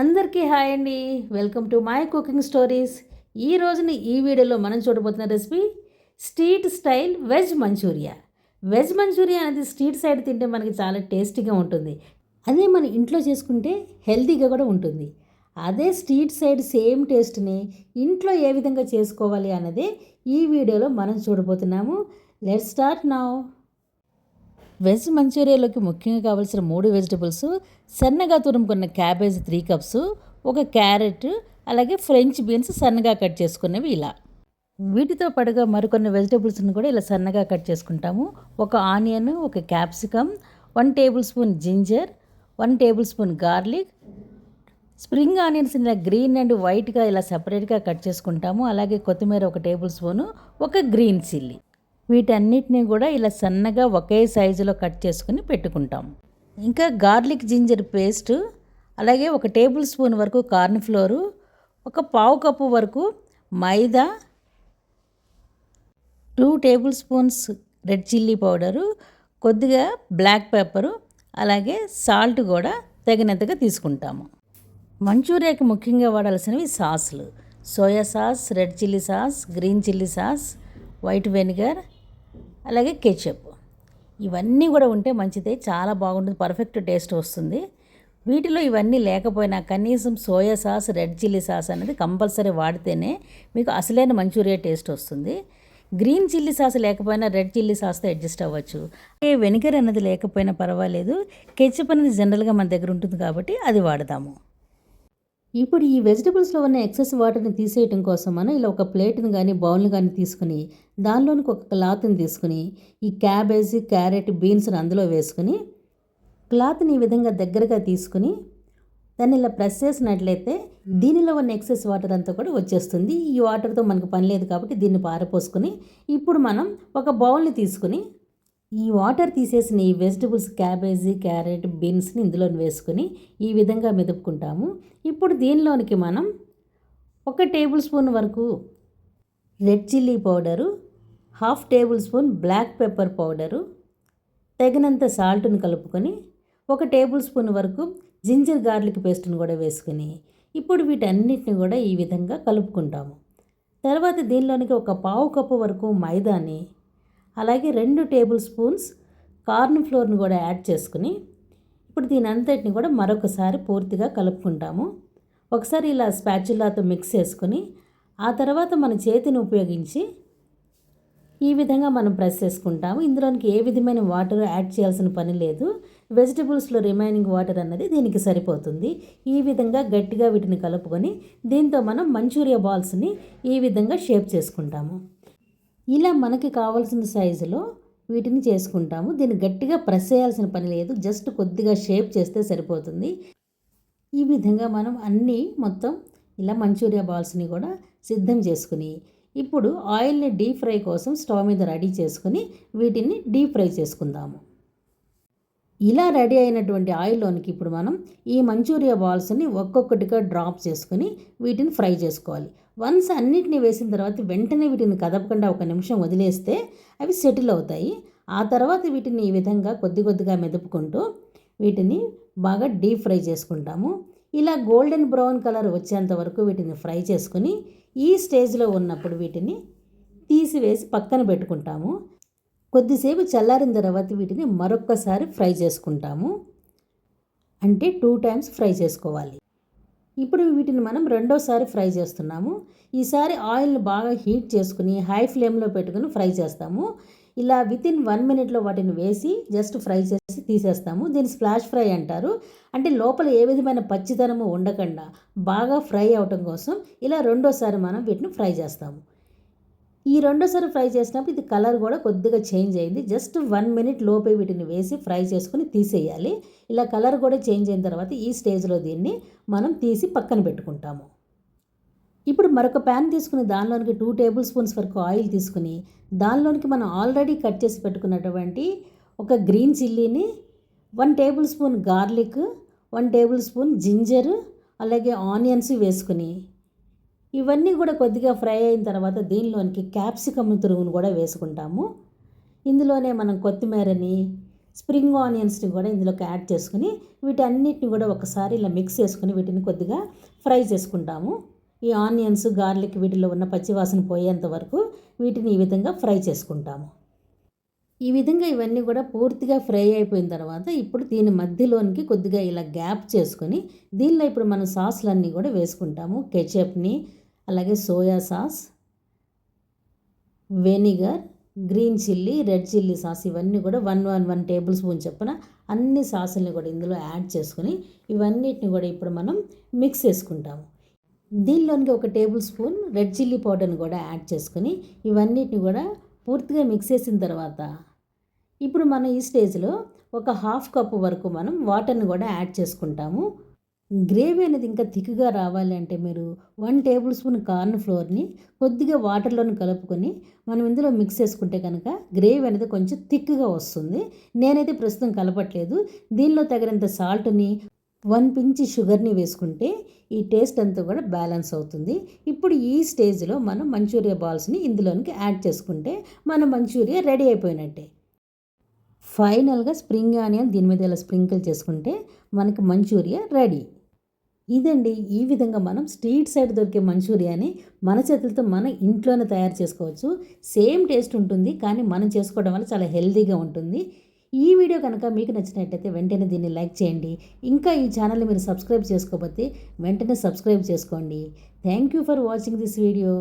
అందరికీ హాయ్ అండి. Welcome to my cooking stories. ఈ రోజుని ఈ వీడియోలో మనం చూడబోతున్న recipe street style veg Manchuria. Veg Manchuria అనేది స్ట్రీట్ సైడ్ తింటే మనకి చాలా టేస్టీగా ఉంటుంది. అదే మన ఇంట్లో చేసుకుంటే హెల్తీగా కూడా ఉంటుంది. అదే స్ట్రీట్ సైడ్ సేమ్ టేస్ట్ని ఇంట్లో ఏ విధంగా చేసుకోవాలి అన్నదే ఈ వీడియోలో మనం చూడబోతున్నాము. Let start now. వెజ్ మంచూరియాలోకి ముఖ్యంగా కావాల్సిన మూడు వెజిటబుల్స్ సన్నగా తురుముకున్న క్యాబేజ్ త్రీ కప్స్ ఒక క్యారెట్ అలాగే ఫ్రెంచ్ బీన్స్ సన్నగా కట్ చేసుకున్నవి ఇలా. వీటితో పాటుగా మరికొన్ని వెజిటబుల్స్ని కూడా ఇలా సన్నగా కట్ చేసుకుంటాము. ఒక ఆనియన్ ఒక capsicum one tablespoon ginger one tablespoon garlic. Spring onions ఇలా గ్రీన్ అండ్ వైట్గా ఇలా సపరేట్గా కట్ చేసుకుంటాము. అలాగే కొత్తిమీర ఒక టేబుల్ స్పూను ఒక గ్రీన్ చిల్లీ. వీటన్నిటిని కూడా ఇలా సన్నగా ఒకే సైజులో కట్ చేసుకుని పెట్టుకుంటాం. ఇంకా గార్లిక్ జింజర్ పేస్ట్ అలాగే ఒక టేబుల్ స్పూన్ వరకు కార్న్ ఫ్లోరు ఒక పావు కప్పు వరకు maida two tablespoons red chilli powder కొద్దిగా బ్లాక్ పెప్పరు అలాగే సాల్ట్ కూడా తగినంతగా తీసుకుంటాము. మంచూరియాకి ముఖ్యంగా వాడాల్సినవి సాస్లు. Soya sauce red chilli sauce green chilli sauce white vinegar అలాగే కెచప్. ఇవన్నీ కూడా ఉంటే మంచిదే చాలా బాగుంటుంది పర్ఫెక్ట్ టేస్ట్ వస్తుంది. వీటిలో ఇవన్నీ లేకపోయినా కనీసం soya sauce red chilli sauce అనేది కంపల్సరీ వాడితేనే మీకు అసలైన మంచూరియా టేస్ట్ వస్తుంది. గ్రీన్ చిల్లీ సాస్ లేకపోయినా రెడ్ చిల్లీ సాస్తో అడ్జస్ట్ అవ్వచ్చు. ఏ వెనిగర్ అనేది లేకపోయినా పర్వాలేదు కెచప్ అనేది జనరల్గా మన దగ్గర ఉంటుంది కాబట్టి అది వాడదాము ఇప్పుడు ఈ వెజిటబుల్స్లో ఉన్న ఎక్సెస్ వాటర్ని తీసేయటం కోసం మనం ఇలా ఒక ప్లేట్ని కానీ బౌల్ని కానీ తీసుకుని దానిలోనికి ఒక క్లాత్ని తీసుకుని ఈ క్యాబేజ్ క్యారెట్ బీన్స్ని అందులో వేసుకుని క్లాత్ని ఈ విధంగా దగ్గరగా తీసుకుని దాన్ని ఇలా ప్రెస్ చేసినట్లయితే దీనిలో ఉన్న ఎక్సెస్ వాటర్ అంతా కూడా వచ్చేస్తుంది. ఈ వాటర్తో మనకు పని లేదు కాబట్టి దీన్ని పారపోసుకొని ఇప్పుడు మనం ఒక బౌల్ని తీసుకుని ఈ వాటర్ తీసేసిన ఈ వెజిటబుల్స్ క్యాబేజీ క్యారెట్ బీన్స్ని ఇందులో వేసుకొని ఈ విధంగా మెదుపుకుంటాము. ఇప్పుడు దీనిలోనికి మనం ఒక టేబుల్ స్పూన్ వరకు red chilli powder half tablespoon black pepper powder తగినంత సాల్ట్ను కలుపుకొని ఒక టేబుల్ స్పూన్ వరకు జింజర్ గార్లిక్ పేస్ట్ని కూడా వేసుకుని ఇప్పుడు వీటన్నిటిని కూడా ఈ విధంగా కలుపుకుంటాము. తర్వాత దీనిలోనికి ఒక పావు కప్పు వరకు మైదాని అలాగే రెండు టేబుల్ స్పూన్స్ కార్న్ ఫ్లోర్ని కూడా యాడ్ చేసుకుని ఇప్పుడు దీని అంతటిని కూడా మరొకసారి పూర్తిగా కలుపుకుంటాము. ఒకసారి ఇలా స్పాచులాతో మిక్స్ చేసుకుని ఆ తర్వాత మన చేతిని ఉపయోగించి ఈ విధంగా మనం ప్రెస్ చేసుకుంటాము. ఇందులోనికి ఏ విధమైన వాటర్ యాడ్ చేయాల్సిన పని లేదు. వెజిటబుల్స్లో రిమైనింగ్ వాటర్ అన్నది దీనికి సరిపోతుంది. ఈ విధంగా గట్టిగా వీటిని కలుపుకొని దీంతో మనం మంచూరియా బాల్స్ని ఈ విధంగా షేప్ చేసుకుంటాము. ఇలా మనకి కావాల్సిన సైజులో వీటిని చేసుకుంటాము. దీన్ని గట్టిగా ప్రెస్ చేయాల్సిన పని లేదు. జస్ట్ కొద్దిగా షేప్ చేస్తే సరిపోతుంది. ఈ విధంగా మనం అన్నీ మొత్తం ఇలా మంచూరియా బాల్స్ని కూడా సిద్ధం చేసుకుని ఇప్పుడు ఆయిల్ని డీప్ ఫ్రై కోసం స్టవ్ మీద రెడీ చేసుకుని వీటిని డీప్ ఫ్రై చేసుకుందాము. ఇలా రెడీ అయినటువంటి ఆయిల్లోనికి ఇప్పుడు మనం ఈ మంచూరియా బాల్స్ని ఒక్కొక్కటిగా డ్రాప్ చేసుకుని వీటిని ఫ్రై చేసుకోవాలి. వన్స్ అన్నిటిని వేసిన తర్వాత వెంటనే వీటిని కదపకుండా ఒక నిమిషం వదిలేస్తే అవి సెటిల్ అవుతాయి. ఆ తర్వాత వీటిని ఈ విధంగా కొద్ది కొద్దిగా మెదుపుకుంటూ వీటిని బాగా డీప్ ఫ్రై చేసుకుంటాము. ఇలా గోల్డెన్ బ్రౌన్ కలర్ వచ్చేంత వరకు వీటిని ఫ్రై చేసుకుని ఈ స్టేజ్లో ఉన్నప్పుడు వీటిని తీసివేసి పక్కన పెట్టుకుంటాము. కొద్దిసేపు చల్లారిన తర్వాత వీటిని మరొక్కసారి ఫ్రై చేసుకుంటాము. అంటే టూ టైమ్స్ ఫ్రై చేసుకోవాలి. ఇప్పుడు వీటిని మనం రెండోసారి ఫ్రై చేస్తున్నాము. ఈసారి ఆయిల్ని బాగా హీట్ చేసుకుని హై ఫ్లేమ్లో పెట్టుకుని ఫ్రై చేస్తాము. ఇలా విత్ ఇన్ వన్ మినిట్లో వాటిని వేసి జస్ట్ ఫ్రై చేసి తీసేస్తాము. దీన్ని స్ప్లాష్ ఫ్రై అంటారు. అంటే లోపల ఏ విధమైన పచ్చితనము ఉండకుండా బాగా ఫ్రై అవటం కోసం ఇలా రెండోసారి మనం వీటిని ఫ్రై చేస్తాము. ఈ రెండోసారి ఫ్రై చేసినప్పుడు ఇది కలర్ కూడా కొద్దిగా చేంజ్ అయింది. జస్ట్ వన్ మినిట్ లోపే వీటిని వేసి ఫ్రై చేసుకుని తీసేయాలి. ఇలా కలర్ కూడా చేంజ్ అయిన తర్వాత ఈ స్టేజ్లో దీన్ని మనం తీసి పక్కన పెట్టుకుంటాము. ఇప్పుడు మరొక ప్యాన్ తీసుకుని దానిలోనికి టూ టేబుల్ స్పూన్స్ వరకు ఆయిల్ తీసుకుని దానిలోనికి మనం ఆల్రెడీ కట్ చేసి పెట్టుకున్నటువంటి ఒక green చిల్లీని one tablespoon garlic one tablespoon ginger అలాగే ఆనియన్స్ వేసుకుని ఇవన్నీ కూడా కొద్దిగా ఫ్రై అయిన తర్వాత దీనిలోనికి క్యాప్సికమ్ తురుగును కూడా వేసుకుంటాము. ఇందులోనే మనం కొత్తిమీరని స్ప్రింగ్ ఆనియన్స్ని కూడా ఇందులోకి యాడ్ చేసుకుని వీటన్నిటిని కూడా ఒకసారి ఇలా మిక్స్ చేసుకుని వీటిని కొద్దిగా ఫ్రై చేసుకుంటాము. ఈ ఆనియన్స్ గార్లిక్ వీటిలో ఉన్న పచ్చివాసన పోయేంత వరకు వీటిని ఈ విధంగా ఫ్రై చేసుకుంటాము. ఈ విధంగా ఇవన్నీ కూడా పూర్తిగా ఫ్రై అయిపోయిన తర్వాత ఇప్పుడు దీని మధ్యలోనికి కొద్దిగా ఇలా గ్యాప్ చేసుకొని దీనిలో ఇప్పుడు మనం సాస్లన్నీ కూడా వేసుకుంటాము. కెచప్ని అలాగే soya sauce vinegar green chilli red chilli sauce ఇవన్నీ కూడా one one one tablespoon చొప్పున అన్ని సాసుల్ని కూడా ఇందులో యాడ్ చేసుకుని ఇవన్నిటిని కూడా ఇప్పుడు మనం మిక్స్ చేసుకుంటాము. దీనిలోనికి ఒక టేబుల్ స్పూన్ రెడ్ చిల్లీ పౌడర్ని కూడా యాడ్ చేసుకుని ఇవన్నిటిని కూడా పూర్తిగా మిక్స్ చేసిన తర్వాత ఇప్పుడు మనం ఈ స్టేజ్లో ఒక హాఫ్ కప్ వరకు మనం వాటర్ని కూడా యాడ్ చేసుకుంటాము. గ్రేవీ అనేది ఇంకా థిక్గా రావాలి అంటే మీరు వన్ టేబుల్ స్పూన్ కార్న్ ఫ్లోర్ని కొద్దిగా వాటర్లోని కలుపుకొని మనం ఇందులో మిక్స్ చేసుకుంటే కనుక గ్రేవీ అనేది కొంచెం థిక్గా వస్తుంది. నేనైతే ప్రస్తుతం కలపట్లేదు. దీనిలో తగినంత సాల్ట్ని వన్ పించి షుగర్ని వేసుకుంటే ఈ టేస్ట్ అంతా కూడా బ్యాలెన్స్ అవుతుంది. ఇప్పుడు ఈ స్టేజ్లో మనం మంచూరియా బాల్స్ని ఇందులోనికి యాడ్ చేసుకుంటే మన మంచూరియా రెడీ అయిపోయినట్టే. ఫైనల్గా స్ప్రింగ్ ఆనియన్ దీని మీద ఇలా స్ప్రింకిల్ చేసుకుంటే మనకి మంచూరియా రెడీ. ఇదండి ఈ విధంగా మనం స్ట్రీట్ సైడ్ దొరికే మంచూరియాని మన చేతులతో మన ఇంట్లోనే తయారు చేసుకోవచ్చు. సేమ్ టేస్ట్ ఉంటుంది కానీ మనం చేసుకోవడం వల్ల చాలా హెల్తీగా ఉంటుంది. ఈ వీడియో కనుక మీకు నచ్చినట్టయితే వెంటనే దీన్ని లైక్ చేయండి. ఇంకా ఈ ఛానల్ని మీరు సబ్స్క్రైబ్ చేసుకోకపోతే వెంటనే సబ్స్క్రైబ్ చేసుకోండి. Thank you for watching this video.